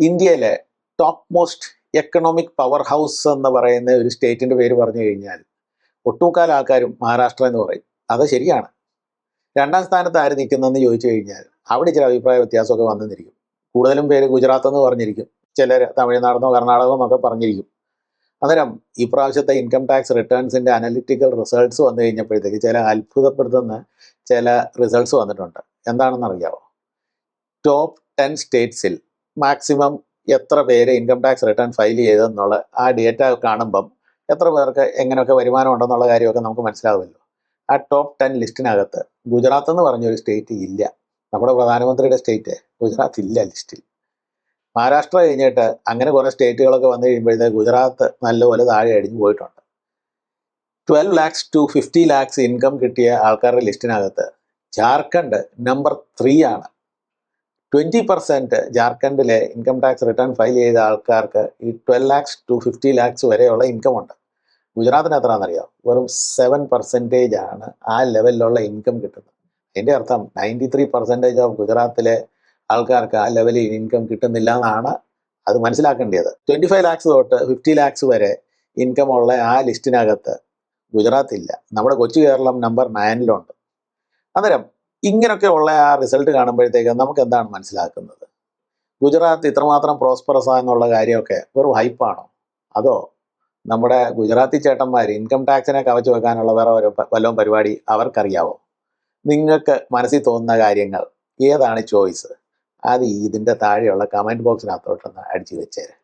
ഇന്ത്യയിലെ top most economic power house എന്ന് പറയുന്ന ഒരു സ്റ്റേറ്റിന്റെ പേര് പറഞ്ഞു കഴിഞ്ഞാൽ ഒട്ടുമുക്കാൽ ആൾക്കാരും മഹാരാഷ്ട്ര എന്ന് പറയും. അത് ശരിയാണ്. രണ്ടാം സ്ഥാനത്ത് ആര് നിൽക്കുന്നതെന്ന് ചോദിച്ചു കഴിഞ്ഞാൽ അവിടെ ചില അഭിപ്രായ വ്യത്യാസമൊക്കെ വന്നിരിക്കും. കൂടുതലും പേര് ഗുജറാത്ത് എന്ന് പറഞ്ഞിരിക്കും. ചിലർ തമിഴ്നാടെന്നോ കർണാടകമോ എന്നൊക്കെ പറഞ്ഞിരിക്കും. അന്നേരം ഈ പ്രാവശ്യത്തെ ഇൻകം ടാക്സ് റിട്ടേൺസിന്റെ അനലിറ്റിക്കൽ റിസൾട്ട്സ് വന്നു കഴിഞ്ഞപ്പോഴത്തേക്ക് ചില അത്ഭുതപ്പെടുത്തുന്ന ചില റിസൾട്ട്സ് വന്നിട്ടുണ്ട്. എന്താണെന്ന് അറിയാമോ ടോപ്പ് ടെൻ സ്റ്റേറ്റ്സിൽ മാക്സിമം എത്ര പേര് ഇൻകം ടാക്സ് റിട്ടേൺ ഫയൽ ചെയ്തെന്നുള്ള ആ ഡേറ്റ കാണുമ്പം എത്ര പേർക്ക് എങ്ങനെയൊക്കെ വരുമാനം ഉണ്ടെന്നുള്ള കാര്യമൊക്കെ നമുക്ക് മനസ്സിലാവുമല്ലോ. ആ ടോപ്പ് ടെൻ ലിസ്റ്റിനകത്ത് ഗുജറാത്ത് എന്ന് പറഞ്ഞൊരു സ്റ്റേറ്റ് ഇല്ല. നമ്മുടെ പ്രധാനമന്ത്രിയുടെ സ്റ്റേറ്റ് ഗുജറാത്ത് ഇല്ല ലിസ്റ്റിൽ മഹാരാഷ്ട്ര കഴിഞ്ഞിട്ട് അങ്ങനെ കുറേ സ്റ്റേറ്റുകളൊക്കെ വന്നു കഴിയുമ്പോഴത്തേക്ക് ഗുജറാത്ത് നല്ലപോലെ താഴെ അടിഞ്ഞു പോയിട്ടുണ്ട്. Twelve lakhs to fifty lakhs income കിട്ടിയ ആൾക്കാരുടെ ലിസ്റ്റിനകത്ത് ജാർഖണ്ഡ് നമ്പർ ത്രീ ആണ്. ട്വന്റി പെർസെന്റ് ജാർഖണ്ഡിലെ ഇൻകം ടാക്സ് റിട്ടേൺ ഫയൽ ചെയ്ത ആൾക്കാർക്ക് ഈ twelve lakhs to fifty lakhs വരെയുള്ള ഇൻകം ഉണ്ട്. ഗുജറാത്തിന് എത്രയാണെന്നറിയാം? വെറും സെവൻ പെർസെന്റേജ് ആണ് ആ ലെവലിലുള്ള ഇൻകം കിട്ടുന്നത്. എന്റെ അർത്ഥം നയന്റി ത്രീ പെർസെന്റേജ് ഓഫ് ഗുജറാത്തിലെ ആൾക്കാർക്ക് ആ ലെവലിൽ ഇൻകം കിട്ടുന്നില്ല എന്നാണ് അത് മനസ്സിലാക്കേണ്ടത്. ട്വന്റി ഫൈവ് ലാക്സ് തൊട്ട് ഫിഫ്റ്റി ലാക്സ് വരെ ഇൻകം ഉള്ള ആ ലിസ്റ്റിനകത്ത് ഗുജറാത്ത് ഇല്ല. നമ്മുടെ കൊച്ചു കേരളം നമ്പർ നയനിലുണ്ട് അന്നേരം ഇങ്ങനെയൊക്കെ ഉള്ള ആ റിസൾട്ട് കാണുമ്പോഴത്തേക്ക് നമുക്ക് എന്താണ് മനസ്സിലാക്കുന്നത്? ഗുജറാത്ത് ഇത്രമാത്രം പ്രോസ്പറസ് എന്നുള്ള കാര്യമൊക്കെ വെറും ഹൈപ്പാണോ അതോ നമ്മുടെ ഗുജറാത്തി ചേട്ടന്മാർ ഇൻകം ടാക്സിനെ കവച്ചു വെക്കാനുള്ള വേറെ ഒരു വല്ലതും പരിപാടി അവർക്കറിയാവോ? നിങ്ങൾക്ക് മനസ്സിൽ തോന്നുന്ന കാര്യങ്ങൾ ഏതാണ് ചോയ്സ് അത് ഇതിന്റെ താഴെയുള്ള കമന്റ് ബോക്സിനകത്തോട്ടൊന്ന് അടിച്ചു വെച്ചേരെ.